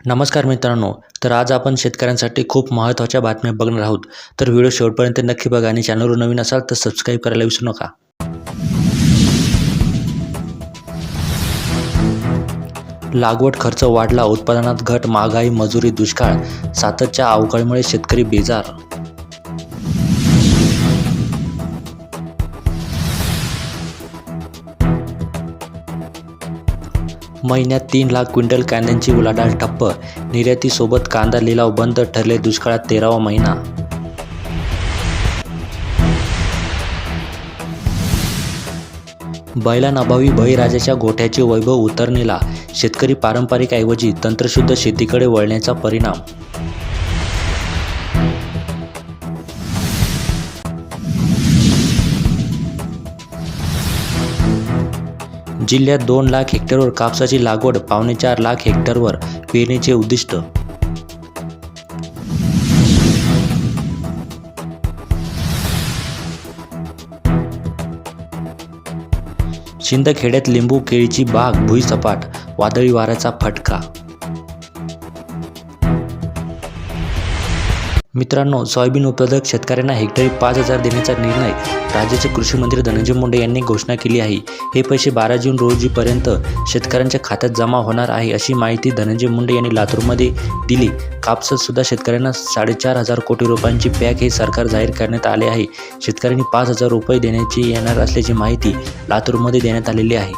नमस्कार मित्रांनो तर आज आपण शेतकऱ्यांसाठी खूप महत्त्वाच्या बातम्या बघणार आहोत. तर व्हिडिओ शेवटपर्यंत नक्की बघा आणि चॅनलवर नवीन असाल तर सबस्क्राईब करायला विसरू नका. लागवड खर्च वाढला उत्पादनात घट महागाई मजुरी दुष्काळ सातत्या अवकाळीमुळे शेतकरी बेजार. महिन्यात तीन लाख क्विंटल कांद्यांची उलाढाल ठप्प. निर्यातीसोबत कांदा लिलाव बंद ठरले दुष्काळात तेरावा महिना. बैलांअभावी बळीराजाच्या गोठ्याचे वैभव उतरणीला शेतकरी पारंपरिकऐवजी तंत्रशुद्ध शेतीकडे वळण्याचा परिणाम जिल्ह्यात दोन लाख हेक्टरवर कापसाची लागवड पावणे चार लाख हेक्टरवर पेरणीचे उद्दिष्ट शिंदखेड्यात लिंबू केळीची बाग भुईसपाट वादळी वाऱ्याचा फटका मित्रांनो सोयाबीन उत्पादक शेतकऱ्यांना हेक्टरी पाच हजार देण्याचा निर्णय राज्याचे कृषी मंत्री धनंजय मुंडे यांनी घोषणा केली आहे. हे पैसे बारा जून रोजीपर्यंत शेतकऱ्यांच्या खात्यात जमा होणार आहे अशी माहिती धनंजय मुंडे यांनी लातूरमध्ये दिली. कापसातसुद्धा शेतकऱ्यांना साडेचार हजार कोटी रुपयांची पॅक हे सरकार जाहीर करण्यात आले आहे. शेतकऱ्यांनी पाच हजार रुपये देण्याची येणार असल्याची माहिती लातूरमध्ये देण्यात आलेली आहे.